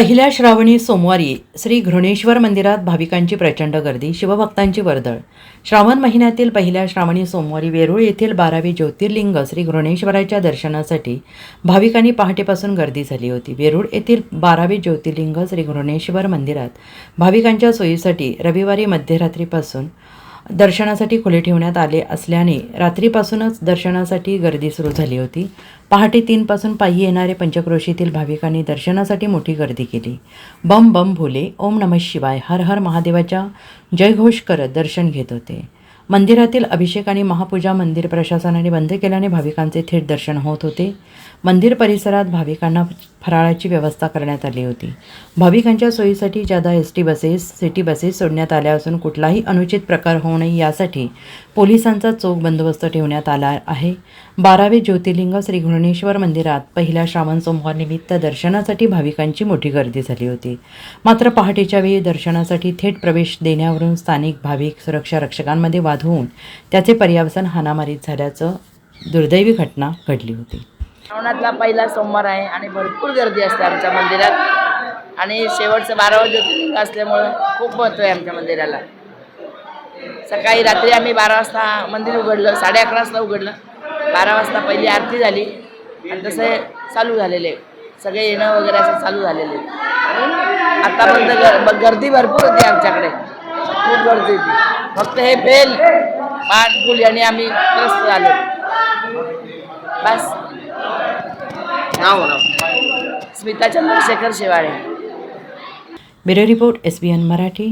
पहिल्या श्रावणी सोमवारी श्री घृणेश्वर मंदिरात भाविकांची प्रचंड गर्दी शिवभक्तांची वर्दळ. श्रावण महिन्यातील पहिल्या श्रावणी सोमवारी वेरूळ येथील बारावी ज्योतिर्लिंग श्री घृणेश्वराच्या दर्शनासाठी भाविकांनी पहाटेपासून गर्दी झाली होती. वेरूळ येथील बारावी ज्योतिर्लिंग श्री घृणेश्वर मंदिरात भाविकांच्या सोयीसाठी रविवारी मध्यरात्रीपासून दर्शनासाठी खुले ठेवण्यात आले असल्याने रात्रीपासूनच दर्शनासाठी गर्दी सुरू झाली होती. पहाटे तीनपासून पायी येणारे पंचक्रोशीतील भाविकांनी दर्शनासाठी मोठी गर्दी केली. बम बम भोले ओम नमः शिवाय हर हर महादेवाच्या जयघोष करत दर्शन घेत होते. मंदिरातील अभिषेक आणि महापूजा मंदिर प्रशासनाने बंद केल्याने भाविकांचे थेट दर्शन होत होते. मंदिर परिसरात भाविकांना फराळाची व्यवस्था करण्यात आली होती. भाविकांच्या सोयीसाठी जादा S T buses city buses सोडण्यात आल्या असून कुठलाही अनुचित प्रकार होऊ नये यासाठी पोलिसांचा चोख बंदोबस्त ठेवण्यात आला आहे. बारावे ज्योतिर्लिंग श्री घृणेश्वर मंदिरात पहिल्या श्रावण सोमवारनिमित्त दर्शनासाठी भाविकांची मोठी गर्दी झाली होती. मात्र पहाटेच्या वेळी दर्शनासाठी थेट प्रवेश देण्यावरून स्थानिक भाविक सुरक्षा रक्षकांमध्ये वाद होऊन त्याचे पर्यावसन हानामारीत झाल्याचं दुर्दैवी घटना घडली होती. श्रावणातला पहिला सोमवार आहे आणि भरपूर गर्दी असते आमच्या मंदिरात. आणि शेवटचं बारावं ज्योतिर्लिंग असल्यामुळं खूप महत्त्व आहे आमच्या मंदिराला. सकाळी रात्री आम्ही बारा वाजता मंदिर उघडलं साडे अकरा वाजता उघडलं. बारा वाजता पहिली आरती झाली आणि तसे चालू झालेले. सगळे येणं वगैरे असं चालू झालेले. आतापर्यंत गर ब- गर्दी भरपूर होती आमच्याकडे. खूप गर्दी होती. फक्त हे बेल पाठपुली आणि आम्ही त्रस्त झालो. बस. नाव नाव. Smita Chandrashekhar Shewale. Bureau report S B N Marathi.